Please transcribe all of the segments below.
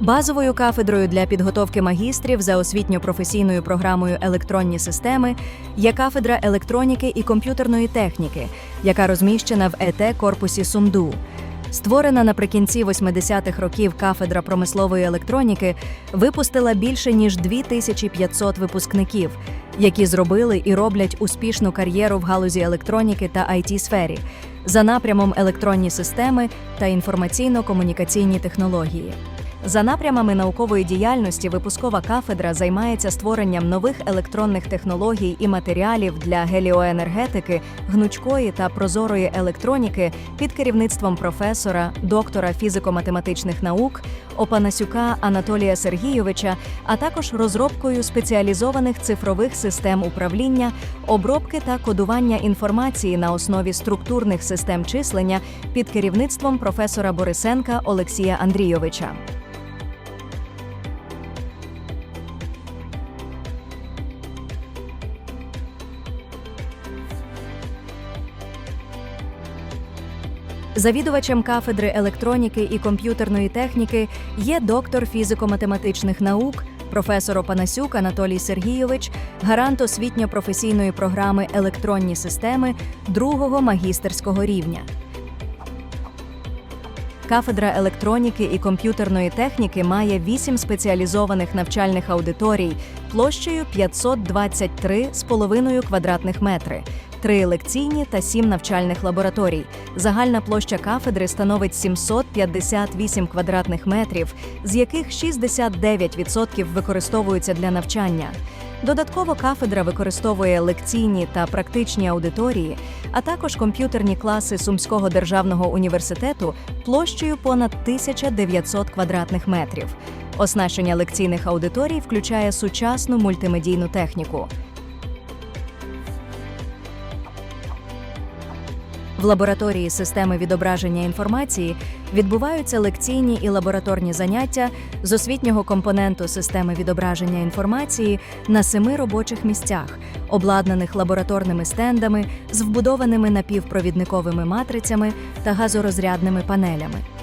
Базовою кафедрою для підготовки магістрів за освітньо-професійною програмою електронні системи є кафедра електроніки і комп'ютерної техніки, яка розміщена в ЕТ корпусі СумДУ. Створена наприкінці 80-х років кафедра промислової електроніки випустила більше ніж 2500 випускників, які зробили і роблять успішну кар'єру в галузі електроніки та it сфері за напрямом електронні системи та інформаційно-комунікаційні технології. За напрямами наукової діяльності випускова кафедра займається створенням нових електронних технологій і матеріалів для геліоенергетики, гнучкої та прозорої електроніки під керівництвом професора, доктора фізико-математичних наук Опанасюка Анатолія Сергійовича, а також розробкою спеціалізованих цифрових систем управління, обробки та кодування інформації на основі структурних систем числення під керівництвом професора Борисенка Олексія Андрійовича. Завідувачем кафедри електроніки і комп'ютерної техніки є доктор фізико-математичних наук, професор Опанасюк Анатолій Сергійович, гарант освітньо-професійної програми електронні системи другого магістерського рівня. Кафедра електроніки і комп'ютерної техніки має вісім спеціалізованих навчальних аудиторій площею 523,5 квадратних метри, три лекційні та сім навчальних лабораторій. Загальна площа кафедри становить 758 квадратних метрів, з яких 69% використовуються для навчання. Додатково кафедра використовує лекційні та практичні аудиторії, а також комп'ютерні класи Сумського державного університету площею понад 1900 квадратних метрів. Оснащення лекційних аудиторій включає сучасну мультимедійну техніку. В лабораторії системи відображення інформації відбуваються лекційні і лабораторні заняття з освітнього компоненту системи відображення інформації на семи робочих місцях, обладнаних лабораторними стендами з вбудованими напівпровідниковими матрицями та газорозрядними панелями.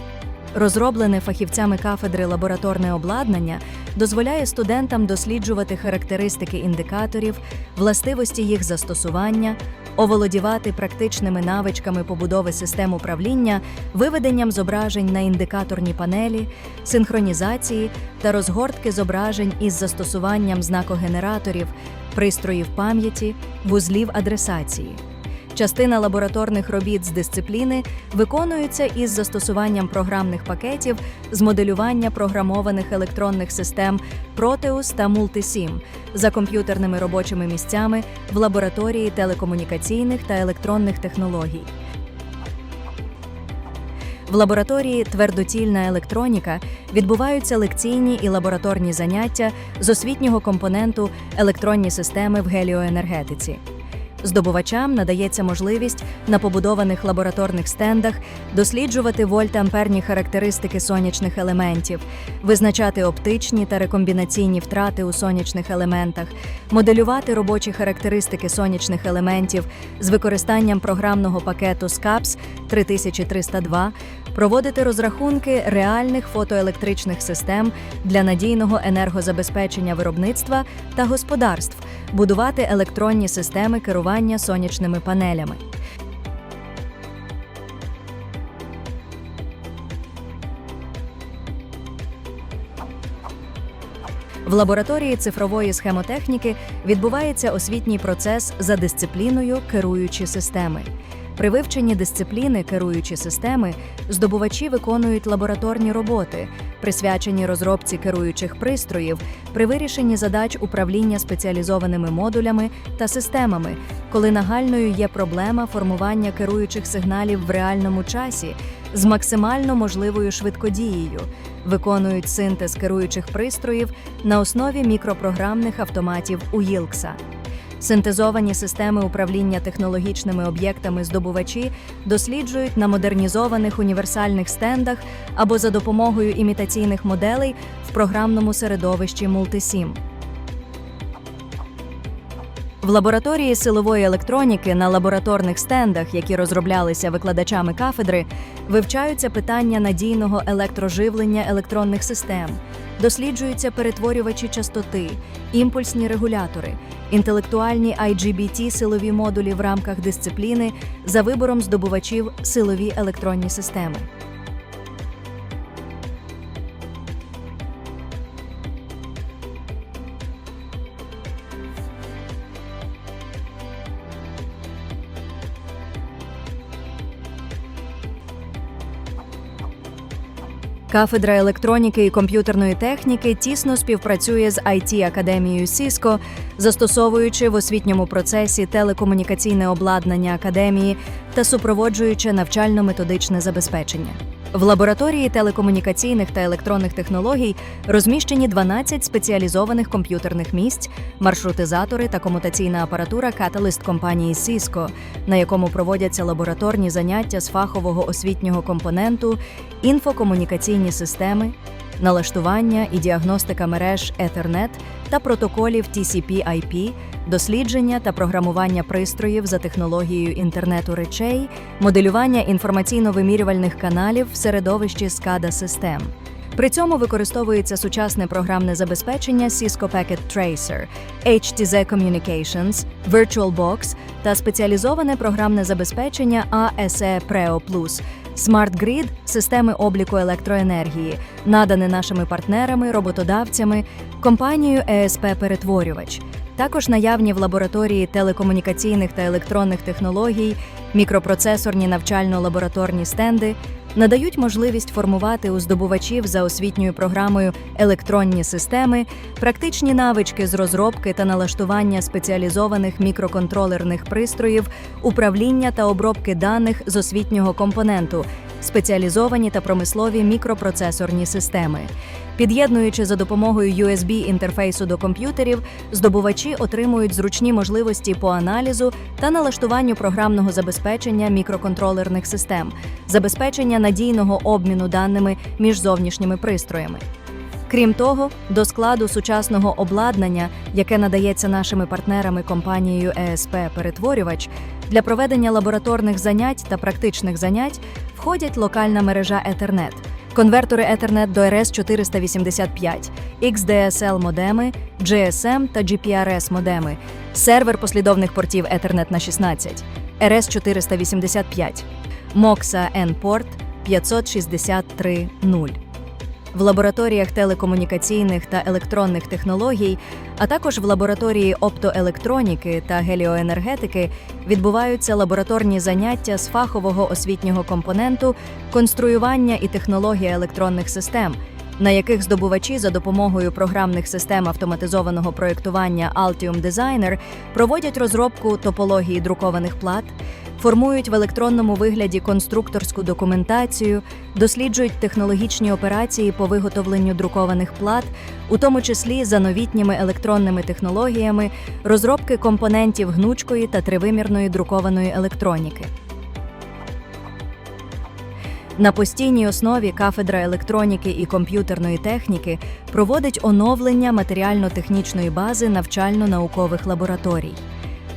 Розроблене фахівцями кафедри лабораторне обладнання дозволяє студентам досліджувати характеристики індикаторів, властивості їх застосування, оволодівати практичними навичками побудови систем управління, виведенням зображень на індикаторні панелі, синхронізації та розгортки зображень із застосуванням знакогенераторів, пристроїв пам'яті, вузлів адресації. Частина лабораторних робіт з дисципліни виконується із застосуванням програмних пакетів з моделювання програмованих електронних систем Proteus та Multisim за комп'ютерними робочими місцями в лабораторії телекомунікаційних та електронних технологій. В лабораторії Твердотільна електроніка відбуваються лекційні і лабораторні заняття з освітнього компоненту електронні системи в геліоенергетиці. Здобувачам надається можливість на побудованих лабораторних стендах досліджувати вольтамперні характеристики сонячних елементів, визначати оптичні та рекомбінаційні втрати у сонячних елементах, моделювати робочі характеристики сонячних елементів з використанням програмного пакету SCAPS 3302, проводити розрахунки реальних фотоелектричних систем для надійного енергозабезпечення виробництва та господарств, будувати електронні системи керування сонячними панелями. В лабораторії цифрової схемотехніки відбувається освітній процес за дисципліною керуючі системи. При вивченні дисципліни керуючі системи здобувачі виконують лабораторні роботи, присвячені розробці керуючих пристроїв, при вирішенні задач управління спеціалізованими модулями та системами, коли нагальною є проблема формування керуючих сигналів в реальному часі з максимально можливою швидкодією, виконують синтез керуючих пристроїв на основі мікропрограмних автоматів УІЛКСа. Синтезовані системи управління технологічними об'єктами здобувачі досліджують на модернізованих універсальних стендах або за допомогою імітаційних моделей в програмному середовищі Multisim. В лабораторії силової електроніки на лабораторних стендах, які розроблялися викладачами кафедри, вивчаються питання надійного електроживлення електронних систем, досліджуються перетворювачі частоти, імпульсні регулятори, інтелектуальні IGBT силові модулі в рамках дисципліни за вибором здобувачів силові електронні системи. Кафедра електроніки і комп'ютерної техніки тісно співпрацює з it академією Cisco, застосовуючи в освітньому процесі телекомунікаційне обладнання академії та супроводжуючи навчально-методичне забезпечення. В лабораторії телекомунікаційних та електронних технологій розміщені 12 спеціалізованих комп'ютерних місць, маршрутизатори та комутаційна апаратура Catalyst компанії Cisco, на якому проводяться лабораторні заняття з фахового освітнього компоненту, інфокомунікаційні системи, налаштування і діагностика мереж Ethernet та протоколів TCP/IP, дослідження та програмування пристроїв за технологією інтернету речей, моделювання інформаційно-вимірювальних каналів в середовищі SCADA систем. При цьому використовується сучасне програмне забезпечення Cisco Packet Tracer, HTZ Communications, VirtualBox та спеціалізоване програмне забезпечення ASE Preo Plus, Smart Grid – системи обліку електроенергії, надане нашими партнерами, роботодавцями, компанією ESP Перетворювач. Також наявні в лабораторії телекомунікаційних та електронних технологій, мікропроцесорні навчально-лабораторні стенди надають можливість формувати у здобувачів за освітньою програмою електронні системи, практичні навички з розробки та налаштування спеціалізованих мікроконтролерних пристроїв, управління та обробки даних з освітнього компоненту, спеціалізовані та промислові мікропроцесорні системи. Під'єднуючи за допомогою USB інтерфейсу до комп'ютерів, здобувачі отримують зручні можливості по аналізу та налаштуванню програмного забезпечення мікроконтролерних систем, забезпечення надійного обміну даними між зовнішніми пристроями. Крім того, до складу сучасного обладнання, яке надається нашими партнерами компанією ESP Перетворювач, для проведення лабораторних занять та практичних занять входять локальна мережа Ethernet, конвертори Ethernet до RS485, XDSL модеми, GSM та GPRS модеми, сервер послідовних портів Ethernet на 16, RS485, MOXA N-порт 563.0 в лабораторіях телекомунікаційних та електронних технологій, а також в лабораторії оптоелектроніки та геліоенергетики відбуваються лабораторні заняття з фахового освітнього компоненту, конструювання і технологія електронних систем. На яких здобувачі за допомогою програмних систем автоматизованого проєктування Altium Designer проводять розробку топології друкованих плат, формують в електронному вигляді конструкторську документацію, досліджують технологічні операції по виготовленню друкованих плат, у тому числі за новітніми електронними технологіями, розробки компонентів гнучкої та тривимірної друкованої електроніки. На постійній основі кафедра електроніки і комп'ютерної техніки проводить оновлення матеріально-технічної бази навчально-наукових лабораторій.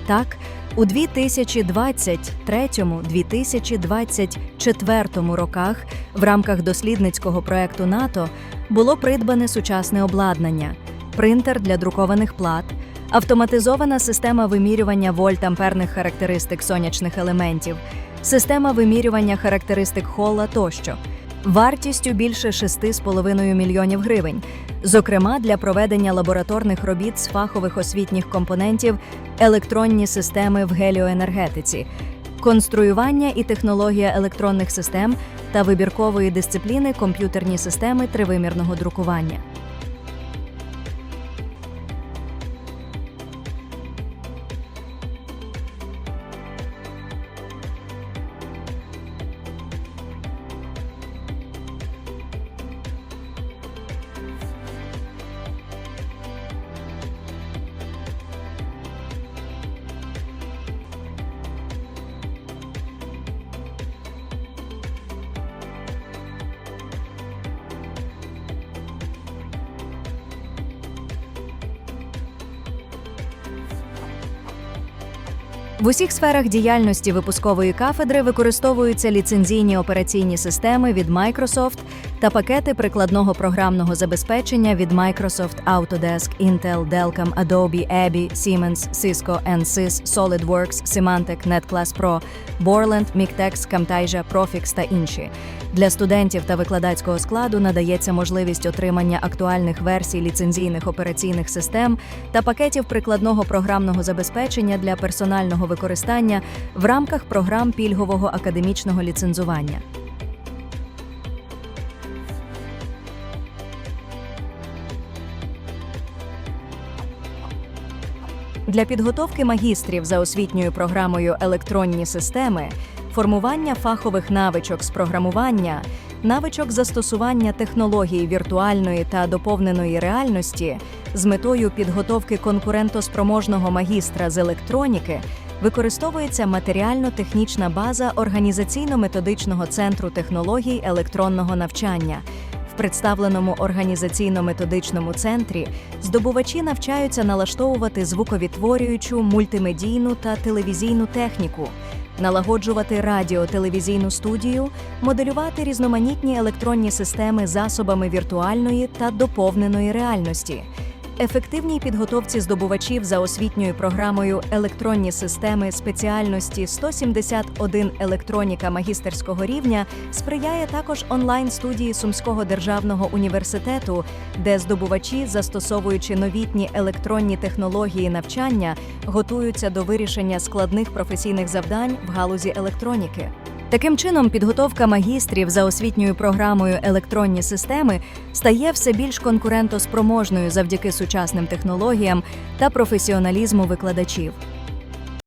Так, у 2023-2024 роках в рамках дослідницького проекту НАТО було придбане сучасне обладнання, принтер для друкованих плат, автоматизована система вимірювання вольт-амперних характеристик сонячних елементів, система вимірювання характеристик Холла тощо. Вартістю більше 6,5 мільйонів гривень, зокрема для проведення лабораторних робіт з фахових освітніх компонентів, електронні системи в геліоенергетиці, конструювання і технологія електронних систем та вибіркової дисципліни комп'ютерні системи тривимірного друкування. В усіх сферах діяльності випускової кафедри використовуються ліцензійні операційні системи від Microsoft та пакети прикладного програмного забезпечення від Microsoft Autodesk, Intel, Delcam, Adobe, Abby, Siemens, Cisco, Ansys, SolidWorks, Symantec, NetClass Pro, Borland, Mictex, Camtasia, Profix та інші. Для студентів та викладацького складу надається можливість отримання актуальних версій ліцензійних операційних систем та пакетів прикладного програмного забезпечення для персонального використання в рамках програм пільгового академічного ліцензування. Для підготовки магістрів за освітньою програмою електронні системи, формування фахових навичок з програмування, навичок застосування технологій віртуальної та доповненої реальності з метою підготовки конкурентоспроможного магістра з електроніки використовується матеріально-технічна база організаційно-методичного центру технологій електронного навчання. В представленому організаційно-методичному центрі здобувачі навчаються налаштовувати звуковідтворюючу, мультимедійну та телевізійну техніку, налагоджувати радіо-телевізійну студію, моделювати різноманітні електронні системи засобами віртуальної та доповненої реальності. Ефективній підготовці здобувачів за освітньою програмою електронні системи спеціальності 171 електроніка магістерського рівня сприяє також онлайн-студії Сумського державного університету, де здобувачі, застосовуючи новітні електронні технології навчання, готуються до вирішення складних професійних завдань в галузі електроніки. Таким чином, підготовка магістрів за освітньою програмою електронні системи стає все більш конкурентоспроможною завдяки сучасним технологіям та професіоналізму викладачів.